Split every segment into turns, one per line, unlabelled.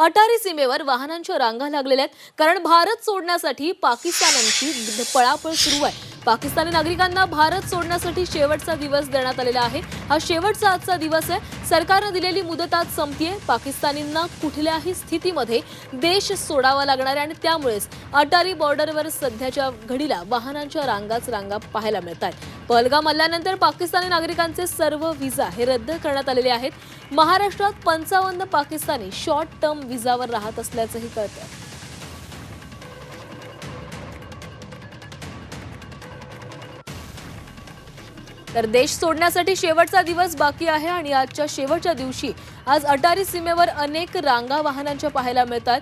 अटारी सीमेवर वाहनांच्या रांगा लागलेल्या आहेत. कारण भारत सोडण्यासाठी पाकिस्तानांची पळापळ सुरू आहे. पाकिस्तानी नागरिकांना भारत सोडण्यासाठी शेवटचा दिवस देण्यात आलेला आहे. हा शेवटचा आजचा दिवस आहे. सरकारनं दिलेली मुदत आज संपतीये. पाकिस्तानींना कुठल्याही स्थितीमध्ये देश सोडावा लागणार आहे आणि त्यामुळेच अटारी बॉर्डरवर सध्याच्या घडीला वाहनांच्या रांगाच रांगा पाहायला मिळत आहेत पहलगाम हल्ल्यानंतर पाकिस्तानी नागरिकांचे सर्व व्हिसा हे रद्द करण्यात आलेले आहेत. महाराष्ट्रात पंचावन्न पाकिस्तानी शॉर्ट टर्म व्हिसावर राहत असल्याचंही कळतंय. तर देश सोडण्यासाठी शेवटचा दिवस बाकी आहे आणि आजच्या शेवटच्या दिवशी आज अटारी सीमेवर अनेक रांगा वाहनांच्या पाहायला मिळतात.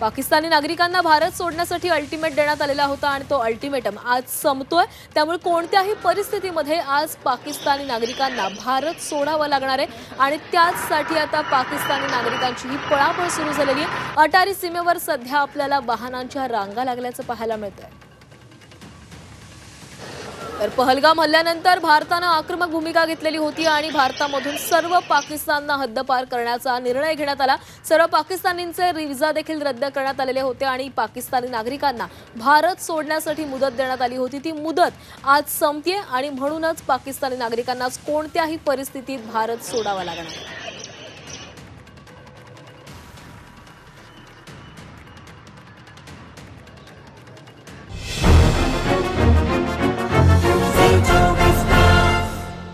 पाकिस्तानी नागरिकांना भारत सोडण्यासाठी अल्टिमेट देण्यात आलेला होता आणि तो अल्टिमेटम आज संपतोय. त्यामुळे कोणत्याही परिस्थितीमध्ये आज पाकिस्तानी नागरिकांना भारत सोडावं लागणार आहे. आणि त्याचसाठी आता पाकिस्तानी नागरिकांची ही पळापळ सुरू झालेली आहे. अटारी सीमेवर सध्या आपल्याला वाहनांच्या रांगा लागल्याचं पाहायला मिळतंय. तर पहलगाम हल्ल्यानंतर भारतानं आक्रमक भूमिका घेतलेली होती आणि भारतामधून सर्व पाकिस्तानना हद्दपार करण्याचा निर्णय घेण्यात आला. सर्व पाकिस्तानींचे व्हिसा देखील रद्द करण्यात आलेले होते आणि पाकिस्तानी नागरिकांना भारत सोडण्यासाठी मुदत देण्यात आली होती. ती मुदत आज संपते आणि म्हणूनच पाकिस्तानी नागरिकांना कोणत्याही परिस्थितीत भारत सोडावा लागणार आहे.